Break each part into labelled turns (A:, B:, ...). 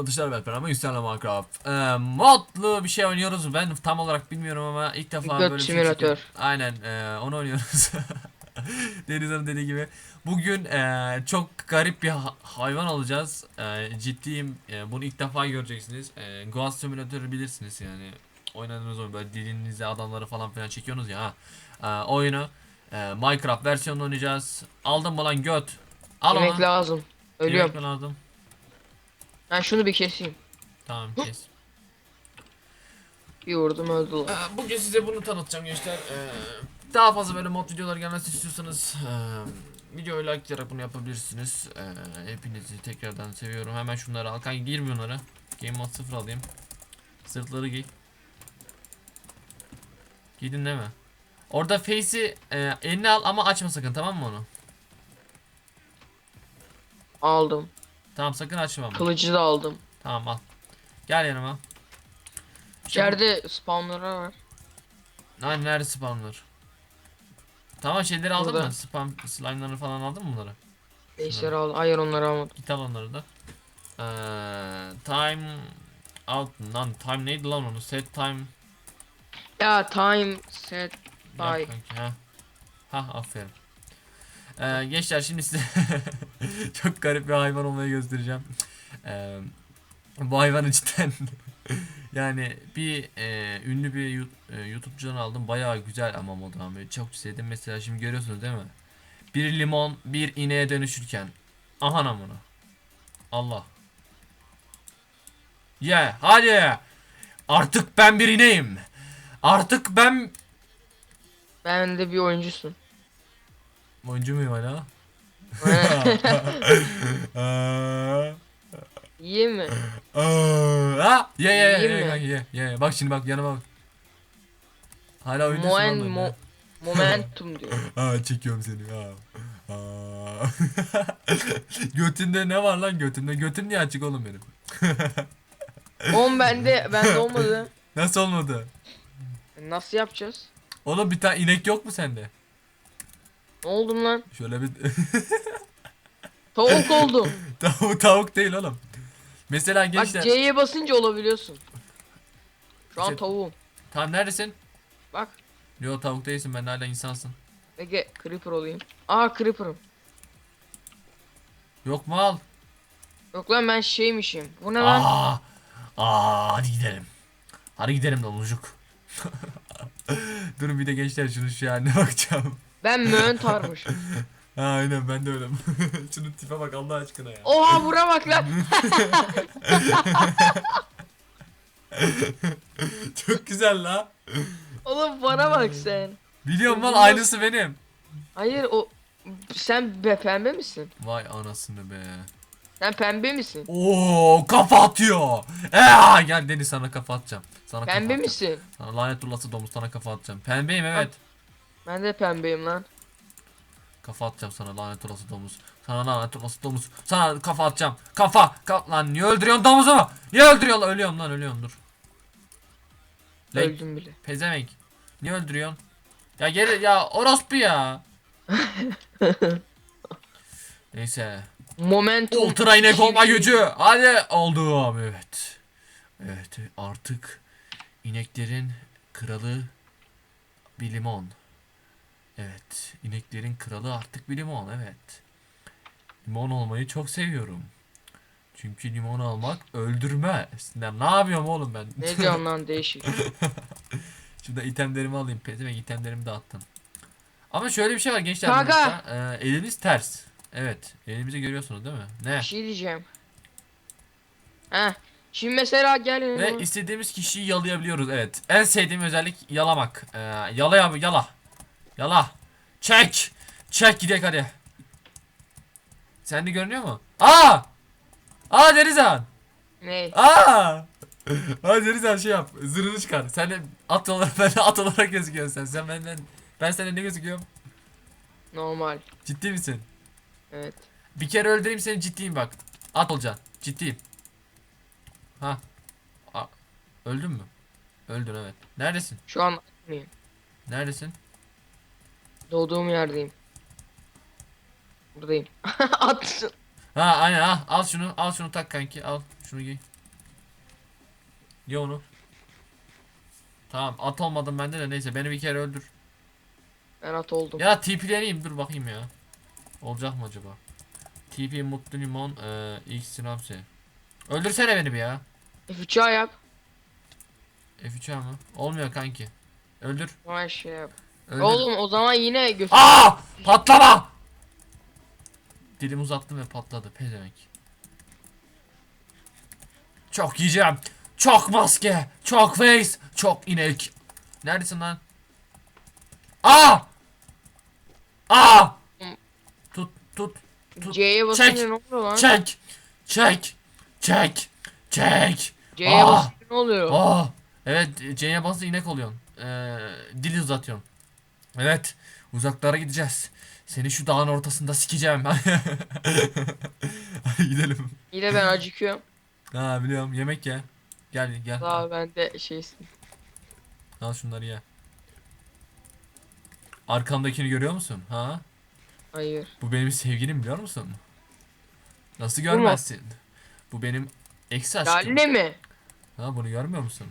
A: Arkadaşlar ben Ferhat Yüksel'le Minecraft. Ee, modlu bir şey oynuyoruz. Ben tam olarak bilmiyorum ama ilk defa böyle bir şey
B: simülatör.
A: çekiyorum. Aynen e, onu oynuyoruz. Deniz Hanım dediği gibi. Bugün e, çok garip bir ha- hayvan alacağız. E, ciddiyim. E, bunu ilk defa göreceksiniz. E, Ghost Simülatörü bilirsiniz yani. Oynadığınız oyun böyle dilinizle adamları falan filan çekiyorsunuz ya. E, oyunu e, Minecraft versiyonunu oynayacağız. Aldın mı lan göt? Al
B: Yemek lazım. Ölüyorum.
A: Yemek lazım?
B: Ben şunu bir keseyim.
A: Tamam kes.
B: Bir vurdum öldü lan.
A: Ee, Bugün size bunu tanıtacağım gençler. Ee, Daha fazla böyle mod videolar gelmesi istiyorsanız ee, videoyu likelayarak bunu yapabilirsiniz. Ee, Hepinizi tekrardan seviyorum. Hemen şunları al. Kanka giy bunları. Game mode 0 alayım. Sırtları giy. Giydin değil mi? Orada face'i e, eline al ama açma sakın tamam mı onu?
B: Aldım.
A: Tamam sakın açma ama.
B: Kılıcı da aldım.
A: Tamam al. Gel yanıma.
B: İçeride spawnlara var.
A: Hani nerede spamlar? Tamam şeyleri aldın
B: Burada.
A: mı? Spam slime'ları falan aldın mı bunları?
B: Base'leri aldım. Hayır onları almadım.
A: Git al onları da. Ee, time out lan time neydi lan onu? Set time.
B: Ya time set
A: Yap
B: by.
A: kanki, ha. Ha aferin. Ee, gençler şimdi size çok garip bir hayvan olmayı göstereceğim. Ee, bu hayvanı cidden yani bir e, ünlü bir e, YouTube'cudan aldım. Bayağı güzel ama modu abi. Çok sevdim. Mesela şimdi görüyorsunuz değil mi? Bir limon bir ineğe dönüşürken. Aha namına. Allah. Ye hadi. Artık ben bir ineğim. Artık ben
B: Ben de bir oyuncusun.
A: Oyuncu muyum hala?
B: İyi mi?
A: Ha? Ye ye ye ye kanka, ye ye. Bak şimdi bak yanıma bak. Hala oyuncusun
B: Moen
A: lan
B: mo momentum diyor.
A: Ha çekiyorum seni ha. Aa. Götünde ne var lan götümde? Götüm niye açık oğlum benim?
B: Oğlum bende bende olmadı.
A: Nasıl olmadı?
B: Nasıl yapacağız?
A: Oğlum bir tane inek yok mu sende?
B: Ne oldum lan?
A: Şöyle bir
B: Tavuk oldum.
A: tavuk tavuk değil oğlum. Mesela
B: Bak
A: gençler.
B: C'ye basınca olabiliyorsun. Şu an
A: Şey-
B: tavuğum.
A: Tamam neredesin?
B: Bak.
A: Yo tavuk değilsin ben hala insansın.
B: Ege creeper olayım. Aa creeper'ım.
A: Yok mu al?
B: Yok lan ben şeymişim. Bu ne lan?
A: Aa, aa hadi gidelim. Hadi gidelim domuzcuk. Durun bir de gençler şunu şu haline bakacağım.
B: Ben möntarmışım.
A: Ha, aynen ben de öyle. Şunun tipe bak Allah aşkına ya.
B: Oha bura bak lan.
A: Çok güzel la.
B: Oğlum bana bak sen.
A: Biliyorum lan aynısı benim.
B: Hayır o sen be pembe misin?
A: Vay anasını be.
B: Sen pembe misin?
A: Oo kafa atıyor. Ee, gel Deniz sana kafa atacağım. Sana kafa
B: Pembe
A: atacağım.
B: misin?
A: Sana lanet olası domuz sana kafa atacağım. Pembeyim evet.
B: Ben de pembeyim lan.
A: Kafa atacağım sana lanet olası domuz. Sana lanet olası domuz. Sana kafa atacağım. Kafa. Ka lan niye öldürüyorsun domuzu? Niye öldürüyorsun lan? Ölüyorum lan ölüyorum dur. Lan
B: Öldüm bile.
A: pezevenk. Niye öldürüyorsun? Ya geri ya orospu ya. Neyse.
B: Momentum.
A: Ultra inek olma gücü. Hadi oldum evet. Evet artık ineklerin kralı bir limon. Evet ineklerin kralı artık bir limon evet. Limon olmayı çok seviyorum. Çünkü limon almak öldürmez. Ya ne yapıyorum oğlum ben?
B: Ne diyorsun lan değişik.
A: Şurada itemlerimi alayım. Pezevenk itemlerimi de attım. Ama şöyle bir şey var gençler.
B: Kanka.
A: burada. Ee, elimiz ters. Evet. Elimizi görüyorsunuz değil mi? Ne?
B: Bir şey diyeceğim. Heh. Şimdi mesela gel
A: Ve istediğimiz kişiyi yalayabiliyoruz. Evet. En sevdiğim özellik yalamak. Ee, yala ya yala. Yala. Çek. Çek gidek hadi. Sende görünüyor mu? Aa! Aa Denizhan.
B: Ne?
A: Aa! Aa Denizhan şey yap. Zırhını çıkar. Sen de at olarak ben de at olarak gözüküyorsun sen. Sen benden ben senden ne gözüküyorum?
B: Normal.
A: Ciddi misin?
B: Evet.
A: Bir kere öldüreyim seni ciddiyim bak. At olacaksın. Ciddiyim. Ha. A- Öldün mü? Öldün evet. Neredesin?
B: Şu an?
A: Neredesin?
B: Doğduğum yerdeyim. Buradayım. At.
A: Ha aynen ha. Al şunu. Al şunu tak kanki. Al. Şunu giy. Ye onu. Tamam at olmadım bende de neyse beni bir kere öldür.
B: Ben at oldum.
A: Ya TP'leneyim dur bakayım ya. Olacak mı acaba? TP mutlu limon e, X sinapsi. Öldürsene beni bir ya.
B: F3'e yap.
A: F3 mı? Olmuyor kanki. Öldür.
B: Vay şey yap.
A: Öldür.
B: Oğlum o zaman yine götür.
A: Aa! Patlama! Dilimi uzattım ve patladı pezevenk. Çok yiyeceğim. Çok maske. Çok face. Çok inek. Neredesin lan? Aa! Aa! Tut tut tut.
B: C'ye basınca ne oluyor lan?
A: Çek. Çek. Çek. Çek.
B: C'ye basınca ne oluyor?
A: Aa! Evet C'ye basınca inek oluyorsun. Ee, dili uzatıyorsun. Evet. Uzaklara gideceğiz. Seni şu dağın ortasında sikeceğim. Hadi gidelim.
B: Yine ben acıkıyorum.
A: Ha biliyorum yemek ye. Gel gel.
B: Daha ben de şeysin.
A: Al şunları ye. Arkamdakini görüyor musun? Ha?
B: Hayır.
A: Bu benim sevgilim biliyor musun? Nasıl görmezsin? Bu benim eksi aşkım.
B: Lalle mi?
A: Ha bunu görmüyor musun?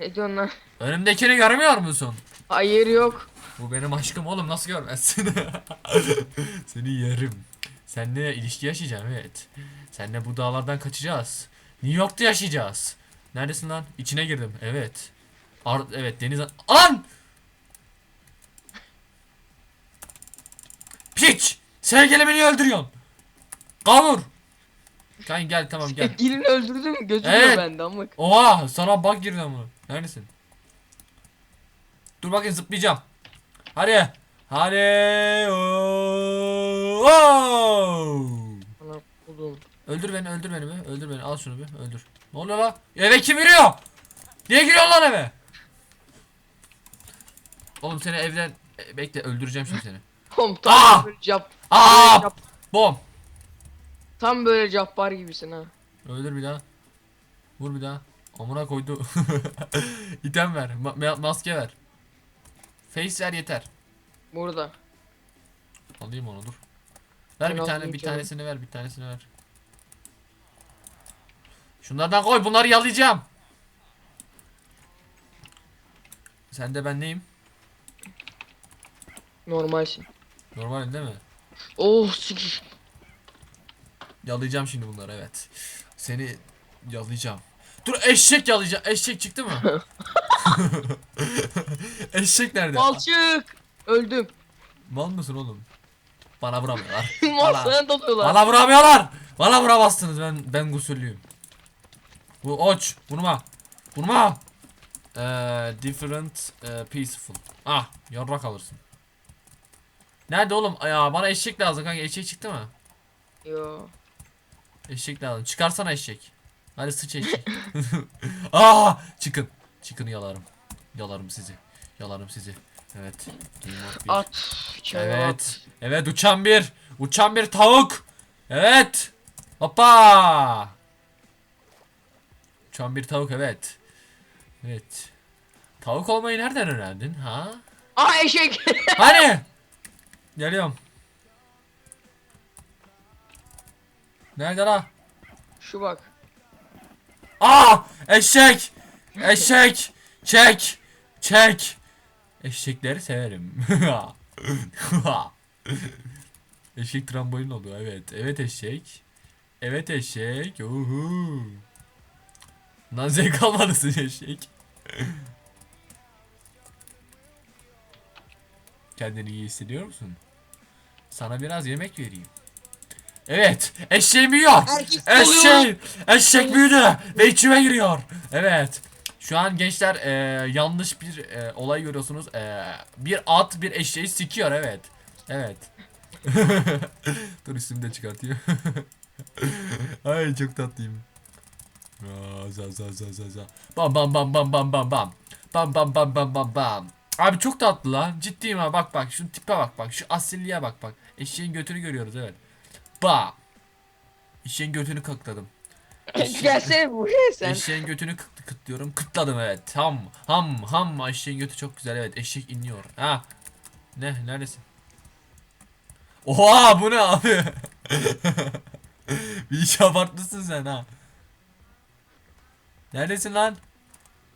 B: Ne diyorsun lan?
A: Önümdekini görmüyor musun?
B: Hayır yok.
A: Bu benim aşkım oğlum nasıl görmezsin? Seni yerim. Seninle ilişki yaşayacağım evet. Seninle bu dağlardan kaçacağız. New York'ta yaşayacağız. Neredesin lan? İçine girdim. Evet. Ar evet deniz... An! Piç! Sevgili beni öldürüyorsun. Kavur. Kan gel tamam gel.
B: Gelini öldürdün mü? Gözüküyor
A: Evet.
B: bende ama.
A: Oha sana bak girdi ama. Neredesin? Dur bakayım zıplayacağım. Hadi. Hadi. Oo. Oo.
B: Ana buldum.
A: Öldür beni öldür beni be. Öldür beni al şunu bir öldür. Ne oluyor lan? Eve kim giriyor? Niye giriyorsun lan eve? Oğlum seni evden E, bekle öldüreceğim şimdi seni.
B: Oğlum
A: Aa!
B: tam böyle cap.
A: Aa! Bom.
B: Tam böyle cappar gibisin ha.
A: Öldür bir daha. Vur bir daha. Amına koydu. İtem ver. ma- ma- maske ver. Face ver yeter.
B: Burada.
A: Alayım onu dur. Ver
B: Ben
A: bir tane bir
B: canım.
A: tanesini ver bir tanesini ver. Şunlardan koy bunları yalayacağım. Sen de ben neyim?
B: Normalsin.
A: Normal değil mi?
B: Oh sikik.
A: Yalayacağım şimdi bunları evet. Seni yalayacağım. Dur eşek yalayacağım. Eşek çıktı mı? eşek nerede?
B: Balçık. Öldüm.
A: Mal mısın oğlum? Bana vuramıyorlar.
B: Mal
A: Bana-
B: sana dalıyorlar.
A: Bana vuramıyorlar. Bana vuramazsınız. Ben ben gusüllüyüm. Bu oç. Vurma. Vurma. Ee, different ee, peaceful. Ah, yarrak alırsın. Nerede oğlum? Ya bana eşek lazım kanka. Eşek çıktı mı?
B: Yo.
A: Eşek lazım. Çıkarsana eşek. Hadi sıç eşek. Aa, çıkın. Çıkını yalarım. Yalarım sizi. Yalarım sizi. Evet.
B: At.
A: Evet. Evet uçan bir. Uçan bir tavuk. Evet. Hoppa. Uçan bir tavuk evet. Evet. Tavuk olmayı nereden öğrendin ha?
B: Aa eşek.
A: Hani? Geliyorum. Nerede la?
B: Şu bak.
A: Aa! Eşek! Eşek! Çek! Çek! Eşekleri severim. eşek trambolin oldu evet. Evet eşek. Evet eşek. Uhu. Lan zevk almalısın eşek. Kendini iyi hissediyor musun? Sana biraz yemek vereyim. Evet, eşeğim yiyor.
B: Erkek
A: Eşeğim, eşek büyüdü ve içime giriyor. Evet. Şu an gençler e, yanlış bir e, olay görüyorsunuz. E, bir at bir eşeği sikiyor evet. Evet. Dur üstümü de çıkartayım. Ay çok tatlıyım. Aa, za za za za za. Bam bam bam bam bam bam bam. Bam bam bam bam bam bam. Abi çok tatlı lan. Ciddiyim ha bak bak. Şu tipe bak bak. Şu asilliğe bak bak. Eşeğin götünü görüyoruz evet. Bam. Eşeğin götünü kıkladım.
B: Gelsene buraya sen.
A: Eşeğin götünü kıt, kıtlıyorum. Kıtladım evet. Ham ham ham. Eşeğin götü çok güzel evet. Eşek iniyor. Ha. Ne? Neredesin? Oha bu ne abi? bir iş abartmışsın sen ha. Neredesin lan?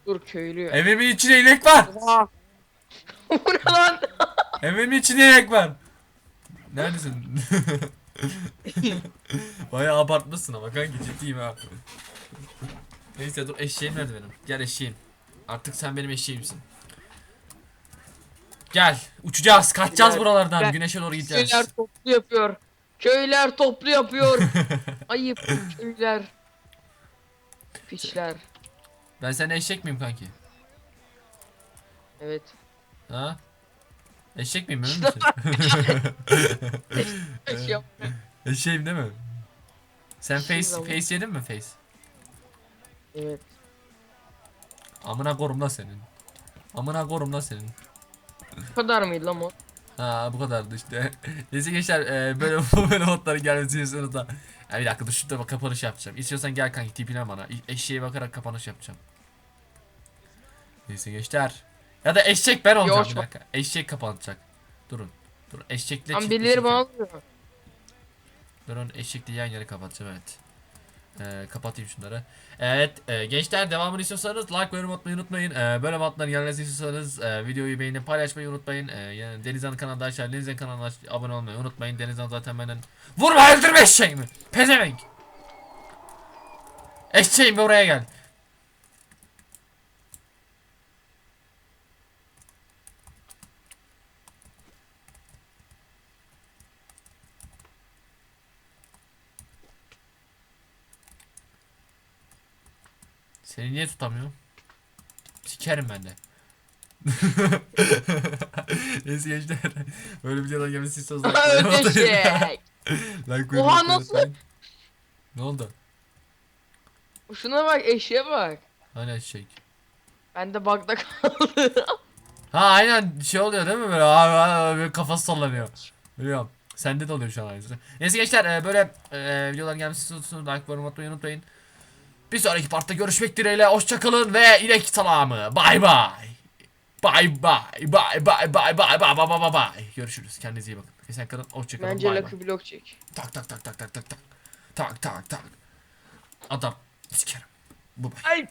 B: Dur köylü.
A: Evimin içinde inek var.
B: Oha. Bu ne lan?
A: Evimin içinde inek var. Neredesin? Bayağı abartmışsın ama kanki ciddiyim ha. Neyse dur eşeğim nerede benim? Gel eşeğim. Artık sen benim eşeğimsin. Gel uçacağız kaçacağız buralardan
B: gel.
A: güneşe doğru gideceğiz.
B: Köyler toplu yapıyor. Köyler toplu yapıyor. Ayıp köyler. Piçler.
A: Ben senin eşek miyim kanki?
B: Evet.
A: Ha? Eşek miyim emin misin? Eşeğim değil mi? Sen face face yedin mi face?
B: Evet.
A: Amına korum lan senin. Amına korum lan senin.
B: Bu kadar mıydı lan o?
A: Ha bu kadardı işte. Neyse gençler e, böyle böyle modların gelmesini istiyorsanız da. Ya bir dakika dur şurada kapanış yapacağım. İstiyorsan gel kanki tipine bana. İ- Eşeğe bakarak kapanış yapacağım. Neyse gençler. Ya da eşek ben olacağım
B: Yavaş
A: bir
B: bak.
A: dakika. Eşek kapanacak. Durun. Dur eşekle çiftleşeceğim.
B: birileri bana alıyor.
A: Durun eşekle yan yana kapatacağım evet. Ee, kapatayım şunları. Evet e, gençler devamını istiyorsanız like ve yorum atmayı unutmayın. Ee, böyle matların gelmesini istiyorsanız e, videoyu beğenip paylaşmayı unutmayın. Ee, yani Denizhan kanalında aşağı Denizhan kanalına abone olmayı unutmayın. Denizhan zaten benden Vurma öldürme eşeğimi. Pezevenk. Eşeğim buraya gel. Seni niye tutamıyorum? Sikerim ben de. Neyse gençler. Böyle videodan gelmesi istiyorsanız like
B: Ödeşek.
A: Like
B: Oha, nasıl?
A: unutmayın. Ne oldu?
B: Şuna bak eşeğe bak.
A: Hani eşek.
B: Ben de bug'da kaldı.
A: Ha aynen şey oluyor değil mi böyle abi, abi, böyle kafası sallanıyor. Biliyorum. Sende de oluyor şu an aynısı. Neyse gençler e, böyle e, videoların gelmesi istiyorsanız like yorum atmayı unutmayın. Bir sonraki partta görüşmek dileğiyle. Hoşçakalın ve inek salamı. Bay bay. Bay bay. Bay bay bay bay bay bay bay bay. Görüşürüz. Kendinize iyi bakın. Sen kalın. Hoşçakalın.
B: Bence
A: bay
B: Lucky Block çek.
A: Tak tak tak tak tak tak tak. Tak tak tak. Adam. Sikerim. Bu bay.
B: Ay.